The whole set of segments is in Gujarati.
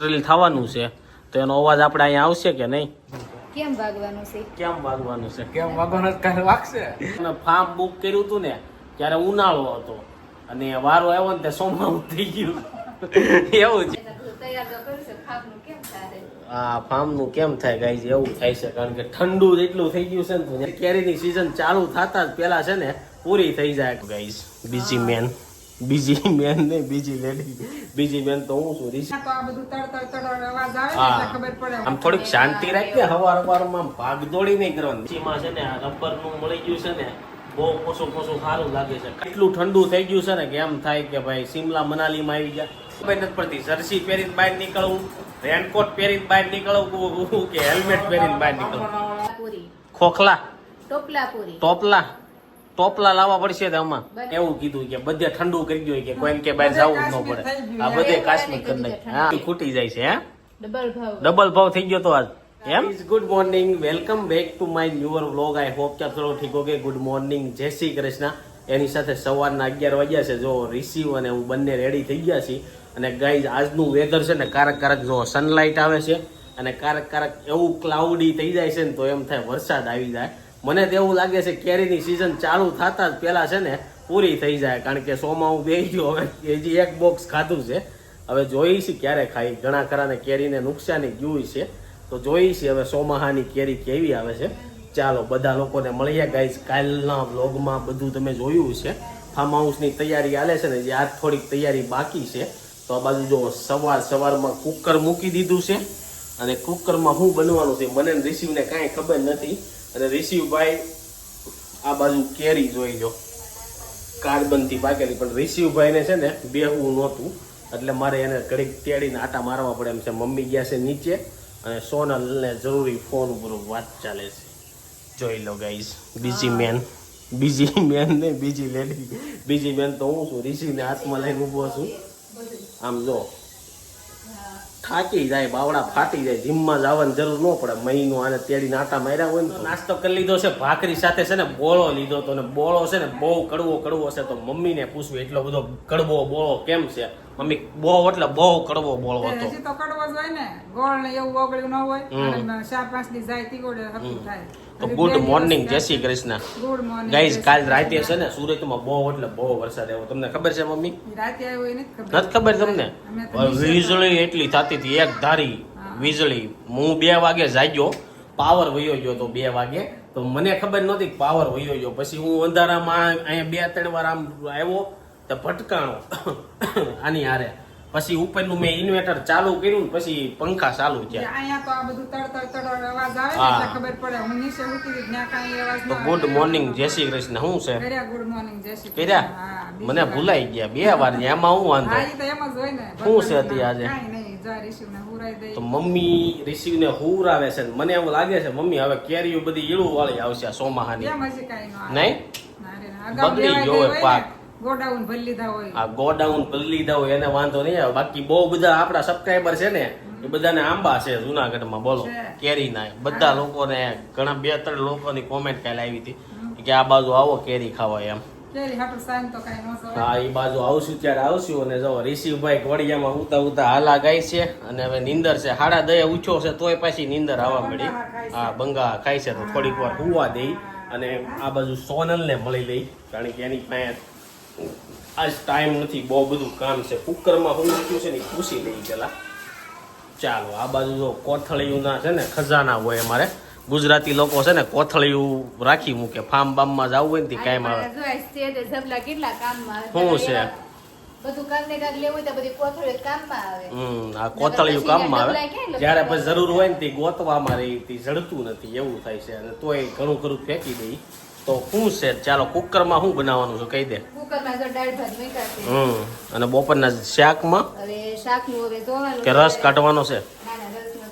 ડ્રિલ થવાનું છે. તો એનો અવાજ આપણે અહીંયા આવશે કે નહીં? કેમ વાગવાનું છે? કેમ વાગવાનું છે? કેમ વાગવાનું કાંઈ વાગશે? અને ફાર્મ બુક કર્યું હતું ને ત્યારે ઉનાળો હતો. અને વારો આવ્યો ને તે સોમવાર થઈ ગયું. એવું છે હા તો કર્યું કેમ થાય? આ ફાર્મનું કેમ થાય ગાઈઝ? એવું થાય છે કારણ કે ઠંડુ એટલું થઈ ગયું છે ને તો કેરીની સિઝન ચાલુ થતા જ પેલા છે ને પૂરી થઈ જાય. ગાઈઝ બીજી મેન બીજી મેન ને બીજી લેડી બીજી મેન તો હું છું રિષી તો આ બધું તડ તડ તડ અવાજ આવે ને હા. ખબર પડે. આમ થોડીક શાંતિ રાખીએ હવાર હવારમાં ભાગદોડી નહીં કરવાની. નીચેમાં છે ને આ રબરનું મળી ગયું છે ને બહુ પોસું પોસું સારું લાગે છે. એટલું ઠંડુ થઈ ગયું છે ને કે એમ થાય કે ભાઈ સિમલા મનાલીમાં આવી ગયા. ખબર નથી પડતી જર્સી પહેરીને બહાર નીકળવું રેનકોટ પહેરીને બહાર નીકળવું કે હેલ્મેટ પહેરીને બહાર નીકળવું? ખોખલા. ટોપલા પૂરી. ટોપલા. ટોપલા લાવવા પડશે આમાં. એવું કીધું કે બધે ઠંડુ કરી ગયું કે કોઈ કે બહાર જવું જ ન પડે. આ બધે કાશ્મીર કરી નાખે. હા. ખૂટી જાય છે હા? ડબલ ભાવ. ડબલ ભાવ થઈ ગયો તો આજ. એમ? Good morning welcome back to my newer vlog I hope કે થોડો ઠીક okay good morning Jai Shri Krishna. એની સાથે સવારના અગિયાર વાગ્યા છે. જો રિસીવ અને હું બંને રેડી થઈ ગયા છીએ. અને ગાઈઝ આજનું વેધર છે ને કારક કારક જો સનલાઇટ આવે છે અને કારક કારક એવું ક્લાઉડી થઈ જાય છે ને તો એમ થાય વરસાદ આવી જાય. મને તો એવું લાગે છે કેરીની સિઝન ચાલુ થતા જ પહેલાં છે ને પૂરી થઈ જાય, કારણ કે સોમાં હું બેસી ગયો હવે હજી એક બોક્સ ખાધું છે, હવે જોઈશી ક્યારે ખાઈ. ઘણા ખરાને કેરીને નુકસાની ગયું છે, તો જોઈશી હવે સોમાહાની કેરી કેવી આવે છે. ચાલો, બધા લોકોને મળીએ ગાઈઝ કાલના વ્લોગમાં બધું તમે જોયું છે. ફાર્મ હાઉસની તૈયારી હાલે છે ને જે આજ થોડીક તૈયારી બાકી છે. તો આ બાજુ જો સવાર સવારમાં કુકર મૂકી દીધું છે. અને કુકરમાં શું બનવાનું છે મને રિસીવને કાંઈ ખબર નથી. અને રિસીવભાઈ આ બાજુ કેરી જોઈ લો. કાર્બનથી પાકેલી પણ રિસીવભાઈને છે ને બેહવું નહોતું. એટલે મારે એને ઘડીક તેડીને આટા મારવા પડે એમ છે. મમ્મી ગયા છે નીચે અને સોનલને જરૂરી ફોન ઉપર વાત ચાલે છે. જોઈ લો ગાઈઝ બીજી મેન બીજી મેન ને બીજી લેડી બીજી મેન તો હું છું. ઋષિને હાથમાં લઈને ઊભો છું. આમ જો. થાકી જાય બાવડા ફાટી જાય જીમમાં જવાની જરૂર ન પડે. મહિનો આને તેડી આટા માર્યા હોય ને નાસ્તો કરી લીધો છે ભાખરી સાથે છે ને બોળો લીધો તો ને બોળો છે ને બહુ કડવો કડવો છે તો મમ્મીને પૂછવું એટલો બધો કડવો બોળો કેમ છે? મમ્મી બહુ એટલે બહુ કડવો બોળો હતો. હજી તો કડવો જ હોય ને. ગોળ ને એવું ઓગળ્યું ન હોય ચાર પાંચ દી જાય તીગોડે થાય. તો good morning Jai Shri Krishna. Good morning guys કાલ રાતે છે ને સુરતમાં બહુ એટલે બહુ વરસાદ આવ્યો. તમને ખબર છે મમ્મી? રાતે આવ્યો એ નથી ખબર તમને? વીજળી એટલી થતી હતી એક ધારી વીજળી. હું બે વાગે જાગ્યો પાવર વયો ગયો તો બે વાગે. તો મને ખબર નહોતી પાવર વયો ગયો. પછી હું અંધારામાં અહીંયા બે ત્રણ વાર આમ આવ્યો તો ભટકાણો. આની હારે. પછી ઉપરનું મેં ઇન્વર્ટર ચાલુ કર્યું ને પછી પંખા ચાલુ થયા. અહીંયા તો આ બધું તડ તડ તડ અવાજ આવે ને. એટલે ખબર પડે. હું નીચે ઉતરી ત્યાં કાંઈ અવાજ તો ગુડ મોર્નિંગ જય શ્રી કૃષ્ણ. શું છે? કર્યા ગુડ મોર્નિંગ જય શ્રી કૃષ્ણ. મને. ભૂલાઈ ગયા. બે વાર ને એમાં હું વાંધો? હા, તો એમ જ હોય ને. શું છે હતી આજે? કાંઈ નહીં જા રિશીવને હુરાઈ દઈ. તો મમ્મી રિસીવને હુર આવે છે ને મને એવું લાગે છે મમ્મી હવે કેરીઓ બધી ઈળું વાળી આવશે સોમાહાની. એમ ન નહીં? ના ના. બગડી ગયો પાક. ગોડાઉન ભરી લીધા હોય. આ ગોડાઉન ભરી લીધા હોય એને વાંધો નહીં આવે. બાકી બહુ બધા આપણા સબસ્ક્રાઈબર છે ને એ બધાને આંબા છે જુનાગઢમાં બોલો. કેરી ના બધા લોકોને ઘણા બે ત્રણ લોકોની કોમેન્ટ કાલે આવી હતી કે આ બાજુ આવો કેરી ખાવા એમ. હા એ બાજુ આવશું ત્યારે આવશું. અને જો ઋષિભાઈ ઘોડિયામાં ઉતા ઉતા હાલા ગાય છે અને હવે નીંદર છે. હાડા દયા ઉછો છે તોય પાછી નીંદર આવવા મળી. હા બંગા ખાય છે તો થોડીક વાર હુવા દઈ અને આ બાજુ સોનલને મળી લઈ કારણ કે એની પાસે આજ ટાઈમ નથી બહુ બધું કામ છે. કુકરમાં હું મૂક્યું છે ને પૂછી લઈ પેલા. ચાલો આ બાજુ જો કોથળીયુંના છે ને ખજાના હોય અમારે. ગુજરાતી લોકો છે ને કોથળિયું રાખી મૂકે. ફાર્મ બામમાં જવું હોય ને કાંઈ આવે કેટલા કામમાં શું છે? બધું કામ કામ લેવું તો બધી કોથળી કામમાં આવે. હમ આ કોથળિયું કામમાં આવે. જ્યારે પછી જરૂર હોય ને તે ગોતવામાં રહી તે જડતું નથી એવું થાય છે. અને તોય ઘણું ખરું ફેંકી દઈ તો શું છે? ચાલો કુકરમાં શું બનાવવાનું છે? કહી દે. હમ અને બપોરના શાકમાં? કે રસ કાઢવાનો છે? ના,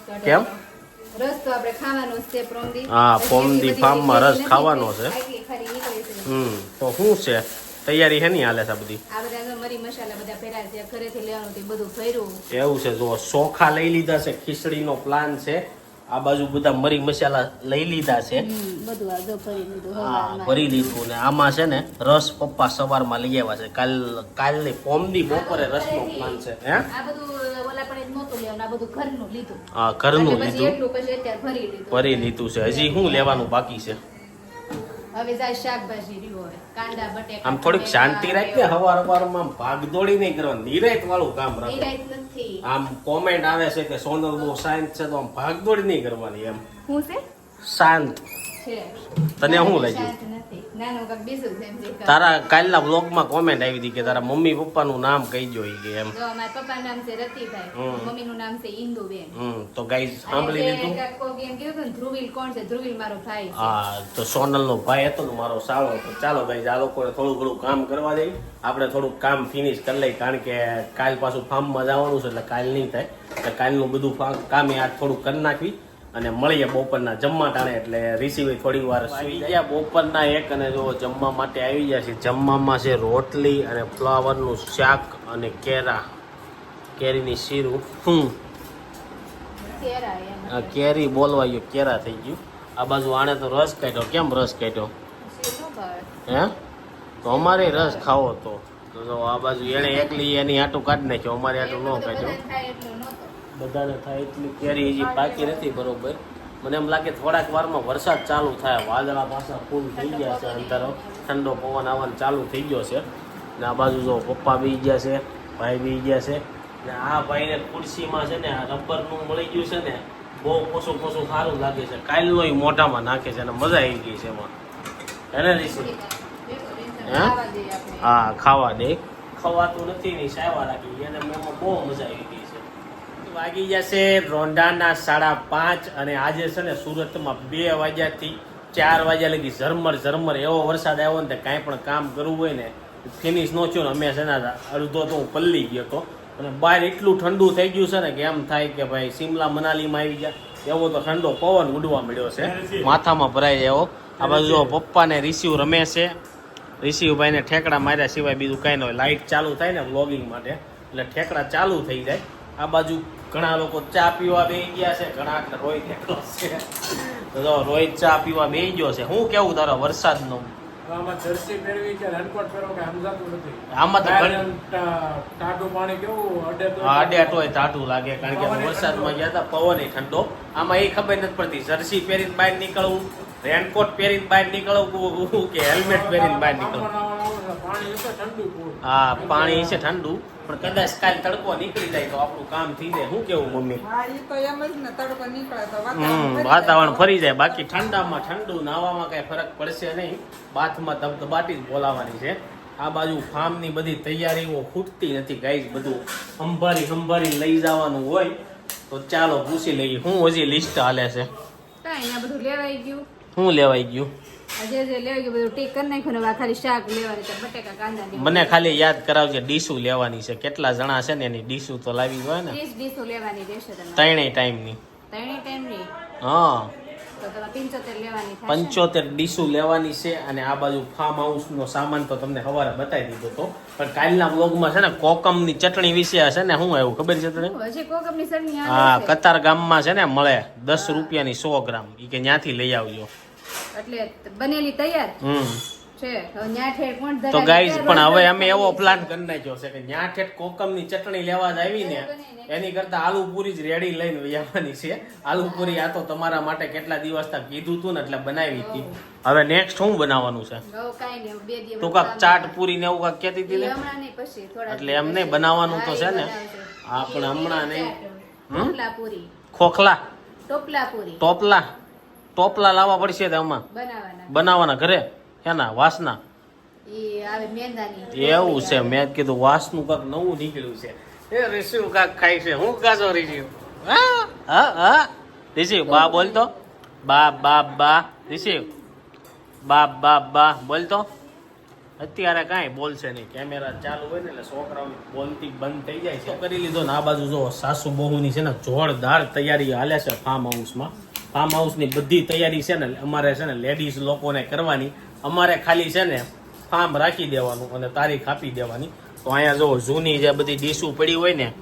ના. કેમ? હા, ફોમદી ફાર્મમાં રસ ખાવાનો છે. હમ તો શું છે? તૈયારી હાલે છે બધી? આ બધા છે એવું છે જો ચોખા લઈ લીધા છે ખીચડીનો પ્લાન છે આ બાજુ બધા મરી મસાલા લઈ લીધા છે. હા ભરી લીધું ને આમાં છે ને રસ પપ્પા સવારમાં લઈ આવ્યા છે. કાલ કાલની પોમદી બપોરે રસનો પ્લાન છે હે? બધું ઘરનું લીધું. ભરી લીધું. છે. હજી શું લેવાનું બાકી છે? હવે જાય શાકભાજી કાંદા બટેકા આમ થોડીક શાંતિ રાખજે હવાર હવાર હવારમાં ભાગદોડી નહીં કરવાની નિરાયત વાળું કામ રાખ. નિરાયત નથી. આમ કોમેન્ટ આવે છે કે સોનલ બહુ શાંત છે તો આમ ભાગદોડી નહીં કરવાની એમ. હું છે? શાંત. તને શું લઈ લાગ્યું? શાંત નથી. નાનું કાંઈક બીજું છે એમ જે કાંઈ. તારા કાલના બ્લોગમાં કોમેન્ટ આવી હતી કે તારા મમ્મી પપ્પાનું નામ કહી જોઈ કે એમ. નામ છે રતિભાઈ. હમ. મમ્મીનું નામ છે ઇન્દુબેન. તો ગાઈ સાંભળી લીધું? કાંઈક કોક એમ કીધું હતું ને, ધ્રુવીલ કોણ છે? ધ્રુવીલ મારો ભાઈ હા તો સોનલનો ભાઈ હતો ને મારો સાળો તો ચાલો ગાઈઝ આ લોકોને થોડું ઘણું કામ કરવા દઈ. આપણે થોડુંક કામ ફિનિશ કરી લઈએ કારણ કે કાલ પાછું ફાર્મમાં જવાનું છે એટલે કાલ નહીં થાય. એટલે કાલનું બધું કામ એ આજ થોડું કરી નાખવી. અને મળીએ બપોરના જમવા ટાણે એટલે રિસીવ થોડી વાર સુઈ ગયા. બપોરના એક અને જો જમવા માટે આવી ગયા છે. જમવામાં છે રોટલી અને ફ્લાવરનું શાક અને કેરા. કેરીની શીરું હમ કેરા બોલવા ગયો. કેરા થઈ ગયું. આ બાજુ આણે તો રસ કાઢ્યો. કેમ રસ કાઢ્યો? હે? તો અમારે રસ ખાવો તો તો જો આ બાજુ એણે એકલી એની આટું કાઢી નાખ્યો. અમારે આટું ન કાઢ્યો. બધાને થાય એટલી કેરી હજી પાકી નથી બરોબર. મને એમ લાગે થોડાક વારમાં વરસાદ ચાલુ થાય. વાદળા પાછા ફૂલ થઈ ગયા છે અંતરો ઠંડો પવન આવવાનું ચાલુ થઈ ગયો છે. ને આ બાજુ જો પપ્પા બી ગયા છે, ભાઈ બી ગયા છે. ને આ ભાઈને ખુરશીમાં છે ને આ રબરનું મળી ગયું છે ને, બહુ પોસું પોસું સારું લાગે છે. કાયલો મોઢામાં નાખે છે અને મજા આવી ગઈ છે એમાં. એને રીસી હે? ખાવા દે. ખવાતું નથી ની સાયવા રાખી. એને મેં બહુ મજા આવી વાગી જશે રોંઢાના સાડા પાંચ અને આજે છે ને સુરતમાં બે વાગ્યાથી ચાર વાગ્યા લગી ઝરમર ઝરમર એવો વરસાદ આવ્યો ને કાંઈ પણ કામ કરવું હોય ને ફિનિશ નો થયું ને અમે છે ને અડધો તો હું પલ્લી ગયો હતો. અને બહાર એટલું ઠંડુ થઈ ગયું છે ને કે એમ થાય કે ભાઈ સિમલા મનાલીમાં આવી ગયા. એવો તો ઠંડો પવન ઉડવા મળ્યો છે. માથામાં ભરાઈ જાય એવો આ બાજુ જો પપ્પાને રિસીવ રમે છે. રિશિવભાઈને ઠેકડા માર્યા સિવાય બીજું કાંઈ ન હોય. લાઇટ ચાલુ થાય ને વ્લોગિંગ માટે. એટલે ઠેકડા ચાલુ થઈ જાય. આ બાજુ ઘણા લોકો ચા પીવા બેસી ગયા છે ઘણા રોહિત એકલો છે. તો રોહિત ચા પીવા બેસી ગયો છે. હું કેવું તારો વરસાદનો? આમાં જર્સી પહેરવી કે રેનકોટ પહેરો કે સમજાતું નથી? આમાં તો પાણી કેવું અડે હા, ટાટું લાગે કારણ કે વરસાદમાં ગયા હતા પવન ઠંડો. આમાં એ ખબર નથી પડતી જર્સી પહેરીને બહાર નીકળવું રેનકોટ પહેરીને બહાર નીકળવું કે હેલ્મેટ પહેરીને બહાર નીકળવું? હા પાણી છે ઠંડુ. પણ કદાચ કાલ તડકો નીકળી જાય તો આપણું કામ થઈ જાય. શું કેવું મમ્મી? હા ઈ તો એમ જ ને તડકો નીકળે તો હમ વાતાવરણ ફરી જાય. બાકી ઠંડામાં ઠંડુ નાવામાં કઈ ફરક પડશે નહીં. બાથમાં ધબધબાટી જ બોલાવાની છે. આ બાજુ ફાર્મની બધી તૈયારીઓ ખૂટતી નથી ગાઈસ. બધું સંભારી સંભારી લઈ જવાનું હોય તો ચાલો પૂછી લઈએ. હું હજી લિસ્ટ હાલે છે. કાંઈ બધું લેવાઈ ગયું. શું લેવાઈ ગયું? ને ને મને ખાલી યાદ કરાવજે ડીશું લેવાની છે. કેટલા જણા છે ને એની ડીશું તો લાવી હોય ને? ત્રણેય ટાઈમની. ત્રણેય હા. પંચોતેર લેવાની ડીશું લેવાની છે અને આ બાજુ ફાર્મ હાઉસ નો સામાન તો તમને સવારે બતાવી દીધો હતો પણ કાલના વ્લોગમાં છે ને કોકમની ચટણી વિશે હશે ને શું આવ્યું ખબર છે તને? હા કતાર ગામમાં છે ને મળે દસ રૂપિયાની સો ગ્રામ. એ કે ત્યાંથી લઈ આવજો. એટલે બનેલી તૈયાર? છે. તો? ગાઈઝ પણ હવે અમે એવો પ્લાન કરી નાખ્યો છે કે ન્યા ઠેઠ કોકમની ચટણી લેવા જ આવી ને એની કરતા આલુ પૂરી જ રેડી લઈને આવવાની છે. આલુ પૂરી આ તો તમારા માટે કેટલા દિવસ તક કીધું તું ને એટલે બનાવી હતી. હવે નેક્સ્ટ શું બનાવવાનું છે? તું કાક ચાટ પૂરી ને એવું કાક કહેતી હતી ને? એટલે એમ નહીં બનાવવાનું તો છે ને. આપણે હા પણ હમણાં નહીં. ખોખલા. ટોપલા પૂરી. ટોપલા. ટોપલા લાવવા પડશે તેમાં બનાવવાના. બનાવવાના ઘરે? એના વાસના? ઈ આવે મેંદાની. એવું છે મેં જ કીધું વાસનું કાક નવું નીકળ્યું છે. એ રિશિવ કાક ખાય છે. હું કાચો રિશિવ? હા? હા હા. રિશિવ બા બોલતો બા બા બા. રિશિવ. બા બા બા. બોલતો અત્યારે કાંઈ બોલશે નહીં. કેમેરા ચાલુ હોય ને એટલે છોકરાઓ બોલતી બંધ થઈ જાય છે. કરી લીધો ને આ બાજુ જો સાસુ બહુની છે ને જોરદાર તૈયારી હાલે છે ફાર્મ હાઉસમાં ફાર્મ હાઉસની બધી તૈયારી છે ને અમારે છે ને લેડીઝ લોકોને કરવાની. અમારે ખાલી છે ને ફાર્મ રાખી દેવાનું અને તારીખ આપી દેવાની. તો અહીંયા જો જૂની જે બધી ડીશું પડી હોય ને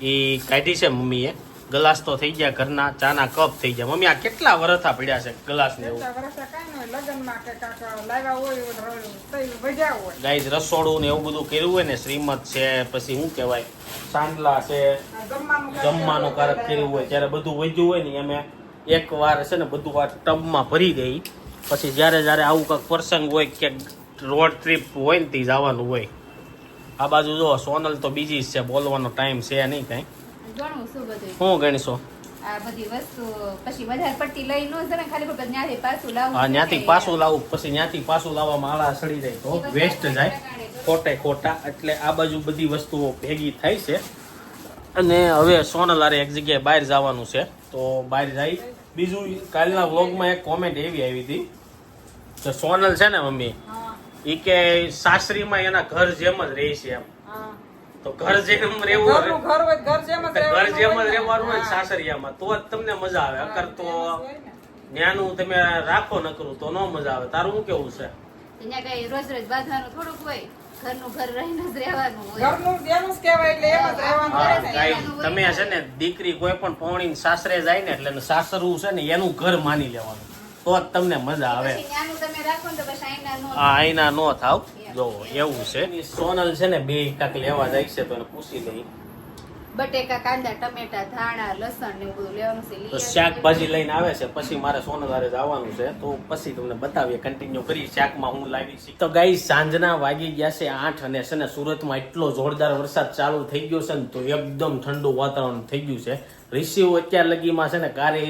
એ કાઢી છે મમ્મીએ. ગ્લાસ તો થઈ ગયા ઘરના ચાના કપ થઈ ગયા. મમ્મી આ કેટલા વરથા પડ્યા છે ગ્લાસ ને એવું? ગાઈઝ રસોડું ને એવું બધું કર્યું હોય ને શ્રીમત છે પછી શું કહેવાય સાંડલા છે જમવાનું કારક કર્યું હોય ત્યારે બધું વધ્યું હોય ને અમે એક વાર છે ને બધું આ ટબમાં ભરી દઈ પછી જ્યારે જ્યારે આવું કંઈક પ્રસંગ હોય કે રોડ ટ્રીપ હોય ને તે જવાનું હોય. આ બાજુ જો સોનલ તો બીજી છે બોલવાનો ટાઈમ છે નહીં કાંઈ. શું ગણીશો? ત્યાંથી પાછું લાવવું પછી ત્યાંથી પાછું લાવવામાં આળા સડી જાય તો વેસ્ટ જાય. ખોટે ખોટા એટલે આ બાજુ બધી વસ્તુઓ ભેગી થાય છે. અને હવે સોનલ આરે એક જગ્યાએ બહાર જવાનું છે. તો બહાર જાય. બીજું કાલના વ્લોગમાં એક કોમેન્ટ એવી આવી હતી. તો સોનલ છે ને મમ્મી એ કે સાસરીમાં એના ઘર જેમ જ રહે છે એમ. તો ઘર જેમ રહેવું ઘર જેમ જ રહેવાનું હોય. સાસરિયામાં. તો જ તમને મજા આવે. અકર તો ન્યાનું તમે રાખો નકરું તો ન મજા આવે. તારું શું કેવું છે? રોજ રોજ બાંધવાનું થોડુંક હોય. ઘરનું ઘર રહીને જ રહેવાનું હોય. ઘરનું જેનું જ કહેવાય એટલે એમ જ રહેવાનું હા. ગાઈ, તમે છે ને દીકરી કોઈ પણ પૌણી સાસરે જાય ને એટલે સાસરું છે ને એનું ઘર માની લેવાનું. તો જ તમને મજા આવે. પછી ત્યાંનું તમે રાખો ને તો પછી આઈના નો આ આઈના નો થાવ. જો એવું છે. સોનલ છે ને બે કાક લેવા જાય છે તો એને પૂછી લઈ બટેકા કાંદા ટમેટા ધાણા લસણ ને બધું લેવાનું છે. તો શાકભાજી લઈને આવે છે. પછી મારે સોનલારે જવાનું છે. તો પછી તમને બતાવીએ કન્ટિન્યુ કરી શાકમાં હું લાવી છે તો ગાઈ સાંજના વાગી ગયા છે આઠ અને છે ને સુરતમાં એટલો જોરદાર વરસાદ ચાલુ થઈ ગયો છે ને તો એકદમ ઠંડુ વાતાવરણ થઈ ગયું છે. રિસીવ અત્યાર લગીમાં છે ને કારે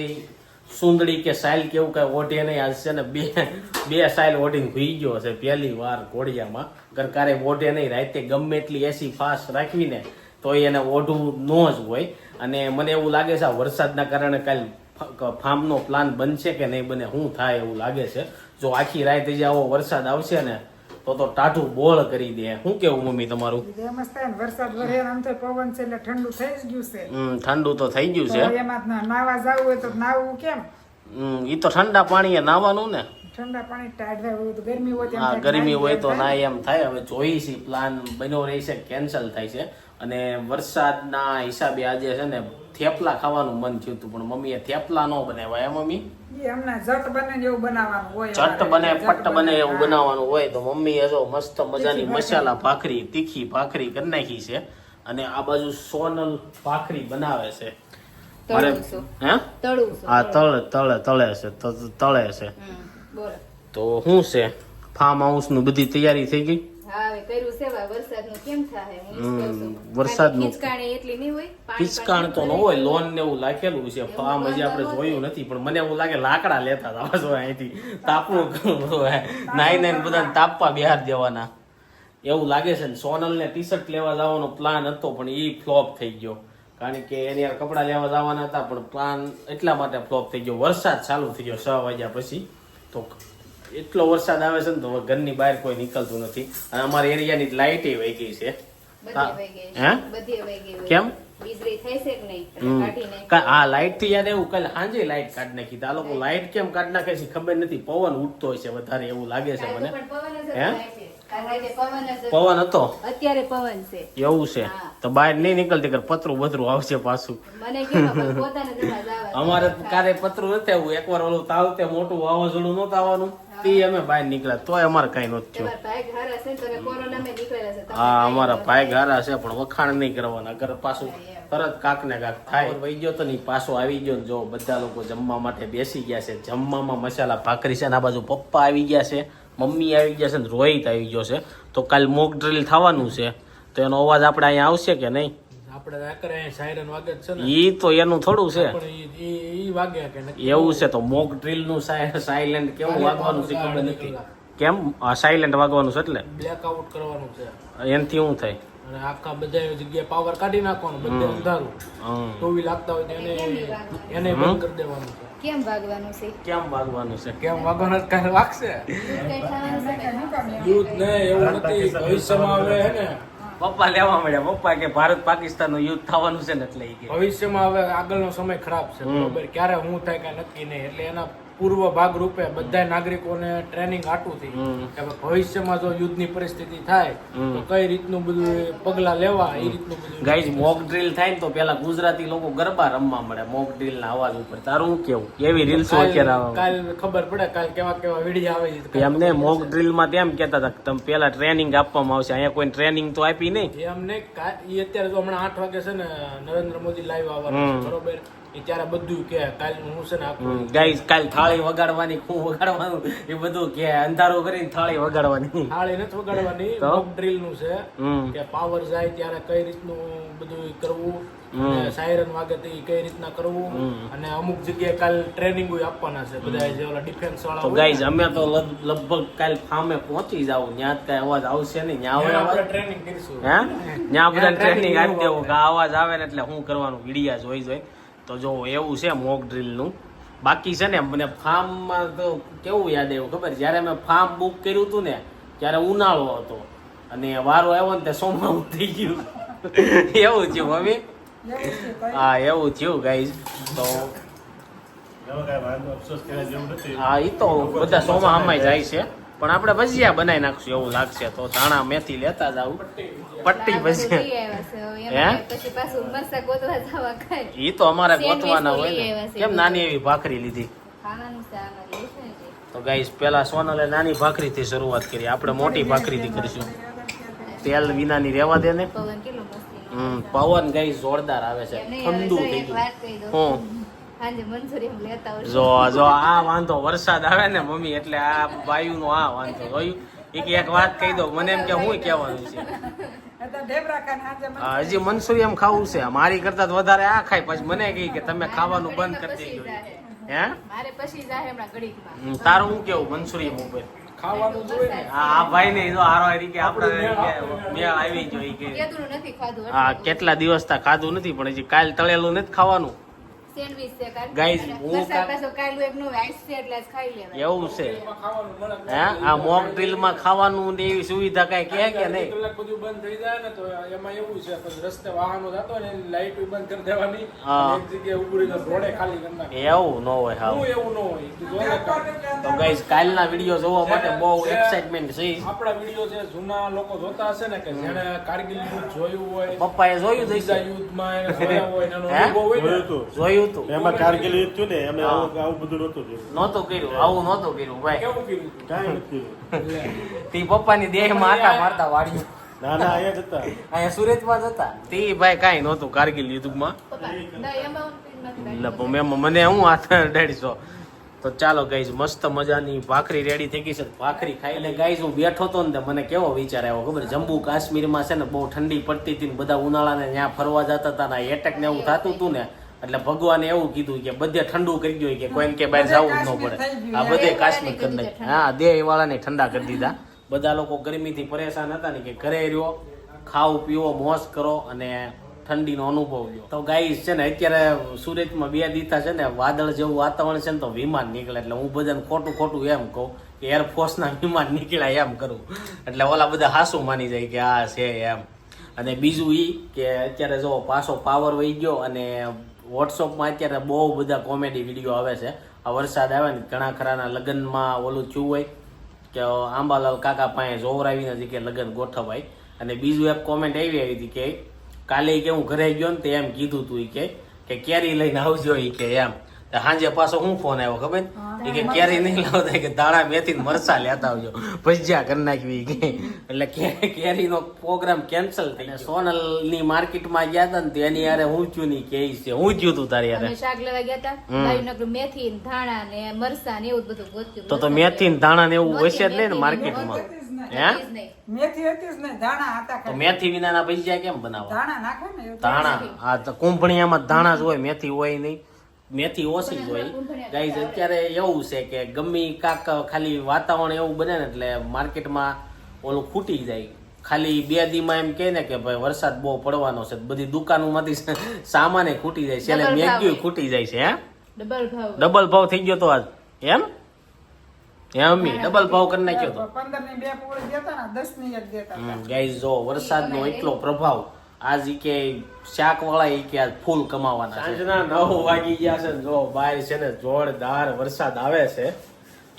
સુંદડી કે સાયલ કેવું કઈ ઓઢે નહીં. આજ છે ને બે બે સાયલ ઓઢીને ભૂઈ ગયો છે પહેલી વાર ઘોડિયામાં. ગરકારે ઓઢે નહીં રાતે ગમે એટલી એસી ફાસ્ટ રાખવીને તો એને ઓઢવું ન જ હોય. અને મને એવું લાગે છે આ વરસાદના કારણે કાલ ફાર્મનો પ્લાન બનશે કે નહીં બને શું થાય એવું લાગે છે. જો આખી રાત જે આવો વરસાદ આવશે ને તો તો ટાઢું બોળ કરી દે. શું કેવું મમ્મી તમારું? વરસાદ વરે આમ તો પવન છે એટલે ઠંડુ થઈ જ ગયું છે. ઠંડુ તો થઈ ગયું છે. એમાં નાવા જવું હોય તો નાવું કેમ? ઈ તો ઠંડા પાણીએ નાવાનું ને. ઠંડા પાણી ટાઢવા હોય તો ગરમી હોય હા ગરમી હોય તો ના એમ થાય. હવે જોઈ છે પ્લાન બન્યો રહેશે કેન્સલ થાય છે. અને વરસાદના હિસાબે આજે છે ને થેપલા ખાવાનું મન થયું હતું પણ મમ્મીએ થેપલા ન બનાવ્યા હે મમ્મી? એ બને એવું બનાવવાનું હોય ચટ બને પટ્ટ બને એવું બનાવવાનું હોય તો મમ્મી એ જો મસ્ત મજાની મસાલા ભાખરી તીખી ભાખરી કરી નાખી છે અને આ બાજુ સોનલ ભાખરી બનાવે છે. મારે હે? આ તળે તળે તળે છે તળે છે. તો શું છે? ફાર્મ હાઉસનું બધી તૈયારી થઈ ગઈ? પિચકાણ તો ન હોય લોન ને એવું લાખેલું છે. ફાર્મ હજી આપણે જોયું નથી પણ મને એવું લાગે લાકડા લેતા હતા જો અહીંથી. તાપવું નાઈ નાઈ બધા તાપવા બિહાર દેવાના. એવું લાગે છે ને સોનલ ને ટી શર્ટ લેવા જવાનો પ્લાન હતો પણ એ ફ્લોપ થઈ ગયો. કારણ કે એની યાર કપડા લેવા જવાના હતા પણ પ્લાન એટલા માટે ફ્લોપ થઈ ગયો. વરસાદ ચાલુ થઈ ગયો છ વાગ્યા પછી. તો એટલો વરસાદ આવે છે ને તો ઘરની બહાર કોઈ નીકળતું નથી. અને અમારા એરિયાની લાઇટ વહી ગઈ છે. બધે હે? બધે વહી ગઈ હોય. કેમ? હા છે આ લાઈટથી યાર એવું કાલે સાંજે લાઈટ કાઢી નાખી તા લોકો લાઈટ કેમ કાઢી નાખે છે ખબર નથી. પવન ઉઠતો હોય છે વધારે એવું લાગે છે મને. હે? છે. પવન હતો. અત્યારે પવન છે. એવું છે? તો બહાર નહીં નીકળતી કર પતરું બતરું આવશે પાછું. અમારે ક્યારે પતરું નથી એક એકવાર ઓલું તાવ તે મોટું વાવાઝોડું નતું આવવાનું. તે અમે બહાર નીકળ્યા તોય અમારે કઈ નહોતું થયું. ઘર હા અમારા ભાઈ ગારા છે પણ વખાણ નહીં કરવાના. અગર પાછું તરત કાક ને કાક થાય. વહી ગયો તો નહીં પાછો આવી ગયો ને જો બધા લોકો જમવા માટે બેસી ગયા છે. જમવામાં મસાલા ભાખરી છે ને આ બાજુ પપ્પા આવી ગયા છે મમ્મી આવી ગયા છે ને રોહિત આવી ગયો છે. તો કાલ મોક ડ્રિલ થવાનું છે. તો એનો અવાજ આપણે અહીંયા આવશે કે નહીં? આપણે આકરે સાયરન વાગે છે ને. ઈ તો એનું થોડું છે. પણ ઈ- ઈ ઈ વાગે કે એવું છે તો મોક ડ્રીલનું સાયલેન્ટ કેવું વાગવાનું છે ખબર નથી. કેમ? સાયલેન્ટ વાગવાનું છે એટલે. બ્લેકઆઉટ કરવાનું છે. એનાથી શું થાય? અને આખા બધા જગ્યાએ પાવર કાઢી નાખવાનું બધે અંધારું. ટોવી લાગતા હોય એને એને બંધ કરી દેવાનું છે. કેમ ભાગવાનું છે? કેમ વાગવાનું છે? કેમ કાંઈ વાગશે? દૂધ ને એવું નથી. ભવિષ્યમાં હે ને પપ્પા લેવા મળ્યા. પપ્પા કે ભારત પાકિસ્તાનનું યુદ્ધ થવાનું છે ને એટલે ભવિષ્યમાં હવે આગળનો સમય ખરાબ છે. બરોબર. ક્યારે હું થાય કઈ નક્કી નહીં. એટલે એના પૂર્વ ભાગ રૂપે બધા નાગરિકોને ટ્રેનિંગ આટું થઈ કે ભવિષ્યમાં જો યુદ્ધની પરિસ્થિતિ થાય તો કઈ રીતનું બધું પગલા લેવા એ રીતનું બધું ગાઈઝ મોક ડ્રીલ થાય ને તો પેલા ગુજરાતી લોકો ગરબા રમવા મળે મોક ડ્રીલ ના અવાજ ઉપર. તારું હું કેવું? કેવી રીલ્સ અત્યારે કાલ ખબર પડે કાલ કેવા કેવા વીડિયો આવે છે એમને મોક ડ્રીલમાં તેમ કેતા હતા તમે પેલા ટ્રેનિંગ આપવામાં આવશે. અહીંયા કોઈ ટ્રેનિંગ તો આપી નહીં. એ અમને અત્યારે તો હમણાં આઠ વાગે છે ને નરેન્દ્ર મોદી લાઈવ આવવાનું બરોબર? એ ત્યારે બધું કે કાલ હું છે ને આખું ગાઈસ કાલ થાળી વગાડવાની શું વગાડવાનું એ બધું કે અંધારું કરીને થાળી વગાડવાની. થાળી નથી વગાડવાની મોક ડ્રીલનું છે. કે પાવર જાય ત્યારે કઈ રીતનું બધું કરવું સાયરન વાગે તે કઈ રીતના કરવું અને અમુક જગ્યાએ કાલ ટ્રેનિંગ આપવાના છે બધા જે ઓલા ડિફેન્સ વાળા તો ગાઈઝ અમે તો લગભગ કાલ ફામે પહોંચી જાવ ત્યાં કઈ અવાજ આવશે નહીં ત્યાં આવે આપણે ટ્રેનિંગ કરીશું. હે? ત્યાં બધા ટ્રેનિંગ આપી દેવું કે અવાજ આવે ને એટલે શું કરવાનું વિડિયા જોઈ જોઈ તો જો એવું છે મોક ડ્રીલનું બાકી છે ને મને ફાર્મમાં તો કેવું યાદ આવ્યું ખબર? જ્યારે મેં ફાર્મ બુક કર્યું હતું ને ત્યારે ઉનાળો હતો. અને વારો આવ્યો ને તે સોમાવું થઈ ગયું. એવું થયું મમ્મી. હા એવું થયું ગાઈઝ તો હા એ તો બધા સોમાં આમાં જાય છે. પણ આપણે ભજીયા બનાવી નાખશું એવું લાગશે તો ધાણા મેથી લેતા જાવ પટ્ટી ભજીયા. હે? એ તો અમારે ગોતવાના હોય કેમ નાની એવી ભાખરી લીધી? જે. તો ગાઈસ પેલા સોનલે નાની ભાખરીથી શરૂઆત કરી. આપણે મોટી ભાખરીથી કરીશું. તેલ વિનાની રેવા દે ને. પવન હમ ગાઈસ જોરદાર આવે છે. ઠંડુ થઈ ગયું. વાત હું જો જો આ વાંધો વરસાદ આવે ને મમ્મી એટલે આ બાયુનો આ વાંધો. જોયું એક એક વાત કહી દો મને એમ કે હું કહેવાનું છે? હજી મનસુરી એમ ખાવું છે. મારી કરતા તો વધારે આ ખાય. પછી મને કહી કે તમે ખાવાનું બંધ કરી દેજો. હે? તારું હું કેવું મનસુરી ઉપર? ખાવાનું જોઈએ ને. આ આ ભાઈ ને જો હારી કે આપણે મેળ આવી ગયો કે. કેદુનું નથી ખાધું આ કેટલા દિવસ તા ખાધું નથી પણ હજી કાલ તળેલું નથી ખાવાનું. સેન્ડવિચ છે કાલ હું વરસાદ કાલ- પાછો કાલનું એક નું આઈસ છે એટલે ખાઈ લેવાય. એવું છે. એમાં ખાવાનું મળે હે? આ મોક ડ્રિલમાં ખાવાનું ને એવી સુવિધા કઈ કે કે નહીં? કલાક બધું બંધ થઈ જાય ને તો એમાં એવું છે પછી રસ્તે વાહનો જતો ને લાઈટ બંધ કરી દેવાની હા. એક જગ્યાએ ઉભરી તો રોડે ખાલી કરી. એવું ન હોય હા એવું ન હોય? તું ગાઈસ કાલના વીડિયો જોવા માટે બહુ એક્સાઇટમેન્ટ છે. આપણા વીડિયો જે જૂના લોકો જોતા હશે ને કે જેણે કારગિલ યુદ્ધ જોયું હોય પપ્પાએ જોયું થઈ જઈશે યુદ્ધમાં એને જોયા હોય ને. જોયું હતું. એમાં કારગિલ યુદ્ધ થયું ને એમને આવું આવું બધું નહોતું જોયું. નહોતું કર્યું આવું નહોતું કર્યું ભાઈ. કેવું કીધું કાંઈ નથી કર્યું. તી પપ્પાની દેહમાં આટા મારતા વાળ્યું ના ના અહીંયા જ હતા. અહીંયા સુરતમાં જ હતા. ભાઈ કાંઈ નહોતું કારગિલ યુદ્ધમાં એટલે મને હું હાથ અડાડીશો તો ચાલો ગાઈઝ મસ્ત મજાની ભાખરી રેડી થઈ ગઈ છે. ભાખરી ખાઈને ગાઈઝ હું બેઠો તો ને મને કેવો વિચાર આવ્યો ખબર? જમ્મુ કાશ્મીરમાં છે ને બહુ ઠંડી પડતી હતી ને બધા ઉનાળાને ત્યાં ફરવા જતા હતા ને એટેક ને એવું થતું હતું ને એટલે ભગવાને એવું કીધું કે બધે ઠંડુ કરી દો કે કોઈને કે બહાર જવું જ ન પડે. આ બધે કાશ્મીર કરી નાખી. હા દેહ વાળાને ઠંડા કરી દીધા. બધા લોકો ગરમીથી પરેશાન હતા ને કે ઘરે રહ્યો ખાવ પીવો મોજ કરો અને ઠંડીનો અનુભવ લ્યો. તો ગાઈસ છે ને અત્યારે સુરતમાં બે દીધા છે ને વાદળ જેવું વાતાવરણ છે ને તો વિમાન નીકળે. એટલે હું બધાને ખોટું ખોટું એમ કહું કે એરફોર્સના વિમાન નીકળ્યા એમ કરું. એટલે ઓલા બધા હાસું માની જાય કે આ છે એમ. અને બીજું એ કે અત્યારે જો પાછો પાવર વહી ગયો અને વોટ્સઅપમાં અત્યારે બહુ બધા કોમેડી વીડિયો આવે છે. આ વરસાદ આવે ને ઘણા ખરાના લગ્નમાં ઓલું થયું હોય કે આંબાલાલ કાકા પાસે જોવરાવી જ કે લગ્ન ગોઠવાય. અને બીજું એક કોમેન્ટ એવી આવી હતી કે કાલે કે હું ઘરે ગયો ને તે એમ કીધું તું ઈ કે કેરી લઈને આવજો એ કે એમ. સાંજે પાછો હું ફોન આવ્યો ખબર? કે કેરી નહીં લાવતા કે દાણા મેથી ને મરચા લેતા આવજો. ભજીયા કરી નાખવી કે. એટલે કેરી કેરીનો પ્રોગ્રામ કેન્સલ થઈ ગયો. સોનલની માર્કેટમાં ગયા હતા ને તો એની યારે હું થયું નહીં કે છે. હું થયું તું તારી યારે શાક લેવા ગયા હતા મેથી ધાણા ને મરસા ને એવું બધું ગોત્યું. તો તો મેથી ને ધાણા ને એવું હશે જ નહીં ને માર્કેટ માર્કેટમાં. હે? મેથી હતી જ નહીં દાણા હતા તો મેથી વિનાના ભજીયા કેમ બનાવો ધાણા નાખે ને ધાણા હા તો કુંભણિયામાં ધાણા જ હોય મેથી હોય નહીં. મેથી ઓછી જ હોય. ગાઈઝ અત્યારે એવું છે કે ગમે કાક ખાલી વાતાવરણ એવું બને ને એટલે માર્કેટમાં ઓલું ખૂટી જાય. ખાલી બે દીમાં એમ કહે ને કે ભાઈ વરસાદ બહુ પડવાનો છે બધી દુકાનોમાંથી સામાને ખૂટી જાય. છે એટલે મેગ્યું ખૂટી જાય છે હે? ડબલ ભાવ ડબલ ભાવ થઈ ગયો તો આજ. એમ? એમ ડબલ ભાવ કરી નાખ્યો તો. પંદરની બે પોળી દેતા ને દસની એક દેતા. ગાઈઝ જો વરસાદનો એટલો પ્રભાવ આજ ઈ કે શાક વાળા ઈ કે આજ ફૂલ કમાવાના સાંજના નવ વાગી ગયા છે ને જો બહાર છે ને જોરદાર વરસાદ આવે છે.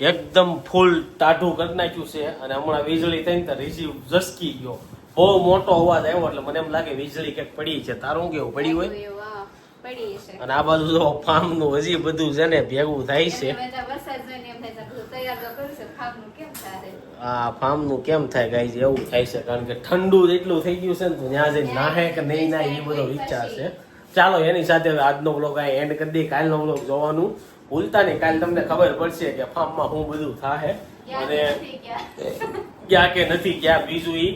એકદમ ફૂલ ટાઢું કરી નાખ્યું છે અને હમણાં વીજળી થઈને તો રિસીવ ઝસકી ગયો. બહુ મોટો અવાજ આવ્યો એટલે મને એમ લાગે વીજળી કંઈક પડી છે. તારું કેવું? પડી હોય? છે. અને આ બાજુ જો ફાર્મનું હજી બધું છે ને ભેગું થાય છે. છે ફાર્મનું કેમ થાય આ ફાર્મનું કેમ થાય ગાઈઝ એવું થાય છે કારણ કે ઠંડુ એટલું થઈ ગયું છે ને ત્યાં જઈને નાહે કે નહીં નાહે એ બધો વિચાર છે. ચાલો એની સાથે હવે આજનો બ્લોગ આ એન્ડ કરી દઈએ. કાલનો બ્લોગ જોવાનું ભૂલતા નહીં. કાલે તમને ખબર પડશે કે ફાર્મમાં શું બધું થાય અને ક્યાં કે નથી ક્યાં બીજું ઈ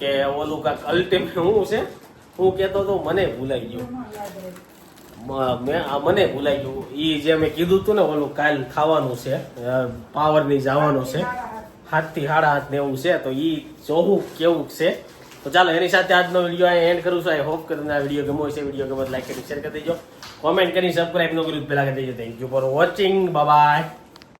કે ઓલું કાંક અલ્ટિમેટ શું છે? હું કહેતો તો મને ભૂલાઈ ગયું. મેં આ મને ભૂલાઈ ગયું. એ જે મેં કીધું હતું ને ઓલું કાલ ખાવાનું છે પાવરની જવાનું છે. હાથ હાડા હાથ ને એવું છે, તો એ જોવું કેવું છે, તો ચાલો એની સાથે આજનો વીડિયો અહીં એન્ડ કરું છું. આઈ હોપ કરીને આ વીડિયો ગમો છે વીડિયો ગમે લાઈક કરી શેર કરી દેજો. કોમેન્ટ કરી સબસ્ક્રાઈબ ન કર્યું તો કરી દેજો. Thank you for watching bye